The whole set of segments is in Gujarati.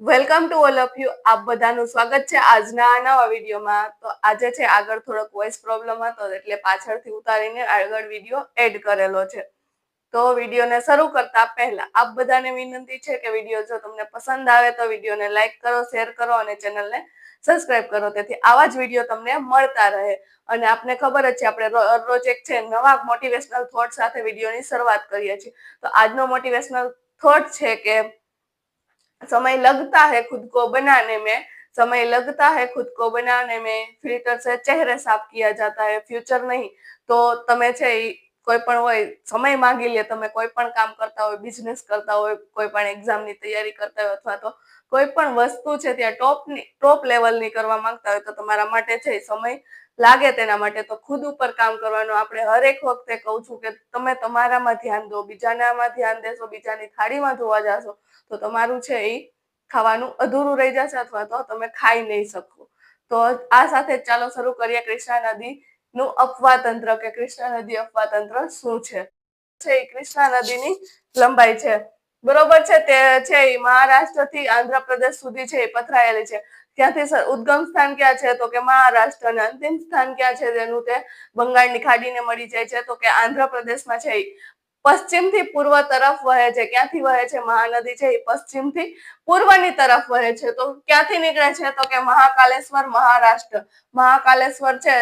Welcome to all of you આપ બધાનું સ્વાગત છે આજના નવા વિડીયોમાં. તો આજે છે આગળ થોડોક વોઇસ પ્રોબ્લેમ હતો, એટલે પાછળથી ઉતારીને આગળ વીડિયો એડ કરેલો છે. તો વિડીયોને શરૂ કરતા પહેલા આપ બધાને વિનંતી છે કે વીડિયો જો તમને પસંદ આવે તો વિડીયોને લાઈક કરો શેર કરો અને ચેનલને સબસ્ક્રાઇબ કરો. તેથી આવા જ વીડિયો તમને મળતા રહે. અને આપને ખબર જ છે, આપણે રોજ એક છે નવા મોટિવેશનલ થોટ સાથે વિડીયોની શરૂઆત કરીએ છીએ. તો આજનો મોટિવેશનલ થોટ છે કે समय लगता है खुद को बनाने में समय लगता है खुद को बनाने में फिल्टर से चेहरे साफ किया जाता है फ्यूचर નહીં તો તમે છે કોઈ પણ હોય, સમય માંગી લે, તમે કોઈ પણ કામ કરતા હોય બિઝનેસ કરતા હોય, કોઈ પણ એક્ઝામની તૈયારી કરતા હોય અથવા તો કોઈ પણ વસ્તુ છે ત્યાં ટોપની ટોપ લેવલની કરવા માંગતા હોય તો તમારા માટે છે સમય લાગે તેના માટે તો ખુદ ઉપર કામ કરવાનું આપણે હરેક વખતે કહું છું કે તમે તમારામાં ધ્યાન દો, બીજાનામાં ધ્યાન દેશો, બીજાની થાળીમાં જોવા જશો, તો તમારું છે એ ખાવાનું અધૂરું રહી જશે અથવા તો તમે ખાઈ નહીં શકો. તો આ સાથે ચાલો શરૂ કરીએ કૃષ્ણા નદી નું અપવાતંત્ર કે કૃષ્ણા નદી અપવાતંત્ર શું છે? એ કૃષ્ણા નદીની લંબાઈ છે. બરોબર છે? તે છે એ મહારાષ્ટ્રથી આંધ્રપ્રદેશ સુધી છે એ પથરાયેલી છે. ત્યાંથી ઉદ્ગમ સ્થાન ક્યાં છે? તો કે મહારાષ્ટ્ર અંતિમ સ્થાન ક્યાં છે? તેનું તે બંગાળની ખાડીને મળી જાય છે. તો કે આંધ્રપ્રદેશમાં છે પશ્ચિમથી પૂર્વ તરફ વહે છે. ક્યાંથી વહે છે? મહાનદી છે એ પશ્ચિમથી પૂર્વની તરફ વહે છે. તો ક્યાંથી નીકળે છે? તો કે મહાકાલેશ્વર, મહારાષ્ટ્ર. મહાકાલેશ્વર છે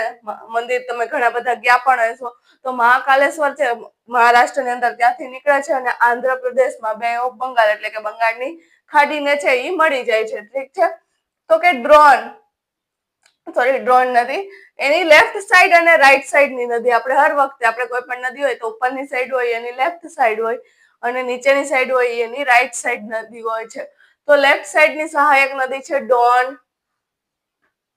મંદિર તમે ઘણા બધા ગયા પણ હશો. તો મહાકાલેશ્વર છે, મહારાષ્ટ્રની અંદર ત્યાંથી નીકળે છે અને આંધ્રપ્રદેશમાં બે ઓફ બંગાળ એટલે કે બંગાળની ખાડીને છે એ મળી જાય છે. ઠીક છે? તો કે ડ્રોન. સોરી ડ્રોન નદી એની લેફ્ટ સાઈડ અને રાઈટ સાઈડની નદી. આપણે હર વખતે, આપણે કોઈ પણ નદી હોય તો ઉપરની સાઈડ હોય, એની લેફ્ટ સાઈડ હોય અને નીચેની સાઈડ હોય, એની રાઈટ સાઈડ નદી હોય છે. તો લેફ્ટ સાઈડની સહાયક નદી છે ડોન,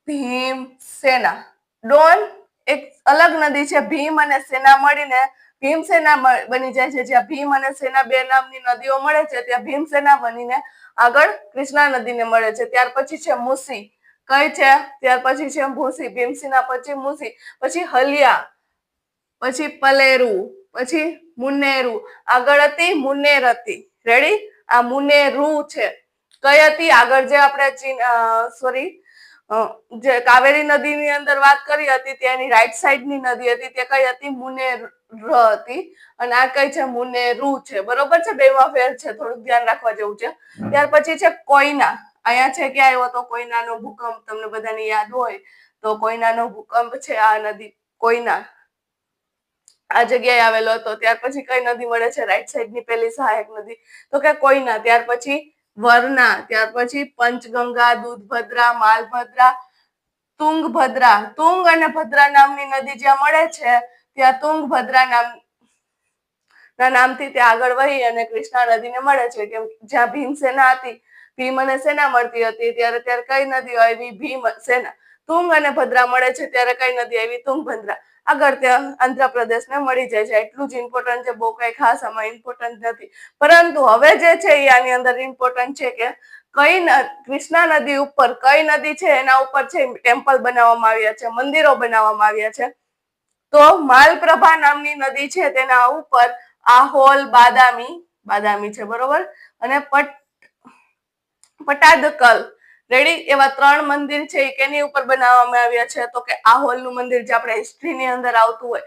ભીમ, સેના. ડોન એક અલગ નદી છે. ભીમ અને સેના મળીને ભીમસેના બની જાય છે. જ્યાં ભીમ અને સેના બે નામની નદીઓ મળે છે, ત્યાં ભીમસેના બનીને આગળ કૃષ્ણા નદીને મળે છે. ત્યાર પછી છે મુસી. કઈ છે? ત્યાર પછી છે ભૂસી ભીમસીના પછી મુસી પછી હલિયા પછી પલેરુ પછી મુનેરુ. આગળ હતી મુનેર હતી રેડી આ મુનેરુ છે. કઈ હતી? આગળ જે આપણે સોરી જે કાવેરી નદીની અંદર વાત કરી હતી ત્યાંની રાઈટ સાઈડની નદી હતી તે કઈ હતી? મુનેર હતી. અને આ કઈ છે? મુનેરુ છે. બરોબર છે? બેમાં ફેર છે. થોડુંક ધ્યાન રાખવા જેવું છે. ત્યાર પછી છે કોઈના અહીંયા ક્યાં આવ્યો તો કોઈનાનો ભૂકંપ, તમને બધાને યાદ હોય, તો કોઈનાનો ભૂકંપ છે આ નદી કોઈના આ જગ્યાએ આવેલો હતો, ત્યાર પછી કઈ નદી મળે છે? રાઈટ સાઈડની પેલી સહાયક નદી. તો કે કોઈના ત્યાર પછી વરના, ત્યાર પછી પંચગંગા, દૂધભદ્રા, માલભદ્રા, તુંગભદ્રા. તુંગ અને ભદ્રા નામની નદી જ્યાં મળે છે, ત્યાં તુંગભદ્રા નામ, ના નામથી ત્યાં આગળ વહી અને કૃષ્ણા નદીને મળે છે. કેમ જ્યાં ભીમસેના હતી ભીમ અને સેના મળતી હતી, ત્યારે ત્યારે કઈ નદીઓ આવી ભીમ સેના. તુંગ અને ભદ્રા મળે છે, ત્યારે કઈ નદી આવી તુંગભદ્રા આગળ ત્યાં આંધ્રપ્રદેશને મળી જાય છે. એટલું જ ઇમ્પોર્ટન્ટ છે, બહુ કઈ ખાસ આમાં ઇમ્પોર્ટન્ટ નથી. પરંતુ હવે જે છે એ આની અંદર ઇમ્પોર્ટન્ટ છે કે કઈ કૃષ્ણા નદી ઉપર કઈ નદી છે, એના ઉપર છે ટેમ્પલ બનાવવામાં આવ્યા છે, મંદિરો બનાવવામાં આવ્યા છે. તો માલપ્રભા નામની નદી છે, તેના ઉપર આહોલ બાદામી બાદામી છે, બરોબર? અને પટ પટાદકલ રેડી એવા ત્રણ મંદિર છે એ કેની ઉપર બનાવવામાં આવ્યા છે? તો કે આહોલનું મંદિર જે આપણે હિસ્ટ્રીની અંદર આવતું હોય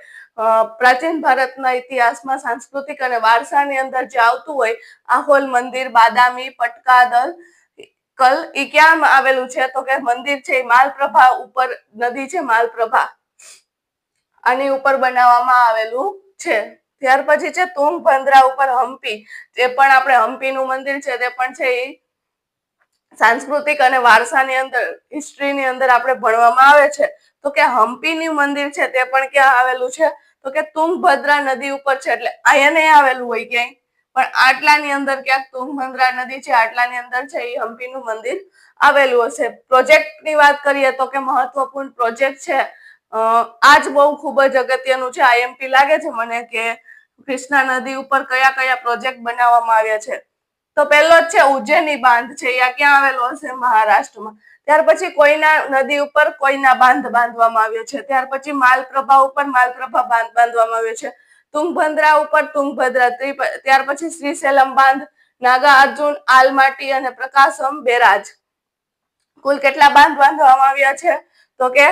પ્રાચીન ભારતના ઇતિહાસમાં સાંસ્કૃતિક અને વારસાની અંદર જે આવતું હોય આહોલ મંદિર, બાદામી, પટકાદલ, કલ એ ક્યાં આવેલું છે? તો કે મંદિર છે એ માલપ્રભા ઉપર, નદી છે માલપ્રભા. આની ઉપર બનાવવામાં આવેલું છે. ત્યાર પછી છે તુંગભદ્રા ઉપર હમ્પી જે પણ આપણે હમ્પીનું મંદિર છે, તે પણ છે એ સાંસ્કૃતિક અને વારસાની અંદર હિસ્ટ્રીની અંદર આપણે ભણવામાં આવે છે, તો કે હમ્પીનું મંદિર છે તે પણ ક્યાં આવેલું છે? તો કે તુંગભદ્રા નદી ઉપર છે, એટલે અહીંયા નહીં આવેલું હોય ક્યાંય. પણ આટલાની અંદર ક્યાંક તુંગભદ્રા નદી છે, આટલાની અંદર છે, એ હમ્પીનું મંદિર આવેલું હશે. પ્રોજેક્ટની વાત કરીએ તો કે મહત્વપૂર્ણ પ્રોજેક્ટ છે આજ બહુ ખૂબ જ અગત્યનું છે આઈએમપી લાગે છે મને કે કૃષ્ણા નદી ઉપર કયા કયા પ્રોજેક્ટ બનાવવામાં આવ્યા છે. તો પહેલો છે ઉજ્જૈની બાંધ છે, યા ક્યાં આવેલો હશે મહારાષ્ટ્રમાં? ત્યાર પછી કોઈના નદી ઉપર કોઈના બાંધ બાંધવામાં આવ્યો છે. ત્યાર પછી માલપ્રભા ઉપર માલપ્રભા બાંધ બાંધવામાં આવ્યો છે. તુંગભદ્રા ઉપર તુંગભદ્રા ત્યાર પછી શ્રીશૈલમ બાંધ, નાગા આલમાટી અને પ્રકાશમ બેરાજ. કુલ કેટલા બાંધ બાંધવામાં આવ્યા છે? તો કે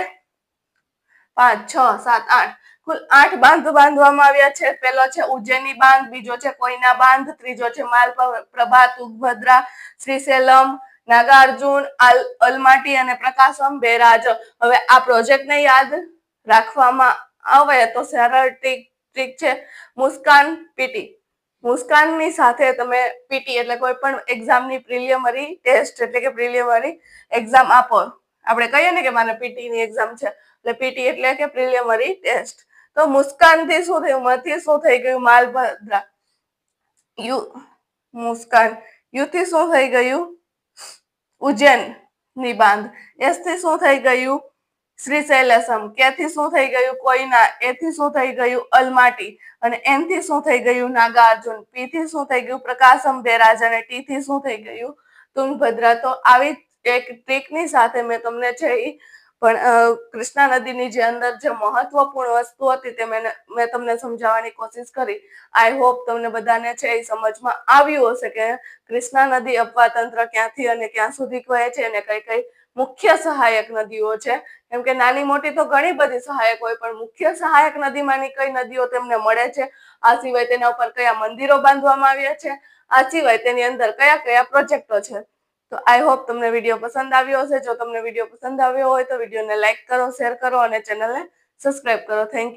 પાંચ, છ, સાત, આઠ. કુલ આઠ બાંધ બાંધવામાં આવ્યા છે. પેલો છે ઉજ્જૈની બાંધ, બીજો છે કોઈના બાંધ, ત્રીજો છે માલ પ્રભા તુગભદ્રા શ્રીસેલમ નાગાર્જુન, અલ, અલમાટી અને પ્રકાશમ બેરાજ. હવે આ પ્રોજેક્ટને યાદ રાખવામાં આવે તો સરળ ટ્રીક ટ્રીક છે. મુસ્કાન પીટી મુસ્કાનની સાથે તમે પીટી એટલે કોઈ પણ એક્ઝામની પ્રિલિયમરી ટેસ્ટ એટલે કે પ્રિલિયમરી એક્ઝામ આપો. આપણે કહીએ ને કે મારે પીટીની એક્ઝામ છે. એટલે પીટી એટલે કે પ્રિલિયમરી ટેસ્ટ. તો મુસ્કાનથી શું થયું? મથી શું થઈ ગયું? માલભદ્રા યુ, મુસ્કાન. યુથી શું થઈ ગયું? ઉજ્જૈનની બાંધ. એસથી શું થઈ ગયું? શ્રી શૈલેષમ કે શું થઈ ગયું? કોઈના. એથી શું થઈ ગયું? અલમાટી. અને એનથી શું થઈ ગયું? નાગાર્જુન. પી થી શું થઈ ગયું? પ્રકાશમ બેરાજ. અને ટી થી શું થઈ ગયું? તુંગભદ્રા. તો આવી એક ટ્રીકની સાથે મેં તમને છે પણ કૃષ્ણા નદીની જે અંદર જે મહત્વપૂર્ણ વસ્તુ હતી તે મેં મેં તમને સમજાવવાની કોશિશ કરી. આઈ હોપ તમને બધાને છે એ સમજમાં આવ્યું હશે કે કૃષ્ણા નદી અપવા તંત્ર ક્યાંથી અને ક્યાં સુધી કહે છે અને કઈ કઈ મુખ્ય સહાયક નદીઓ છે. કેમ કે નાની મોટી તો ઘણી બધી સહાયક હોય, પણ મુખ્ય સહાયક નદીમાંની કઈ નદીઓ તેમને મળે છે? આ સિવાય તેના ઉપર કયા મંદિરો બાંધવામાં આવ્યા છે? આ સિવાય તેની અંદર કયા કયા પ્રોજેક્ટો છે? તો આઈ હોપ તમને વીડિયો પસંદ આવ્યો હશે. જો તમને વીડિયો પસંદ આવ્યો હોય તો વિડીયોને લાઇક કરો શેર કરો અને ચેનલને સબસ્ક્રાઇબ કરો. Thank you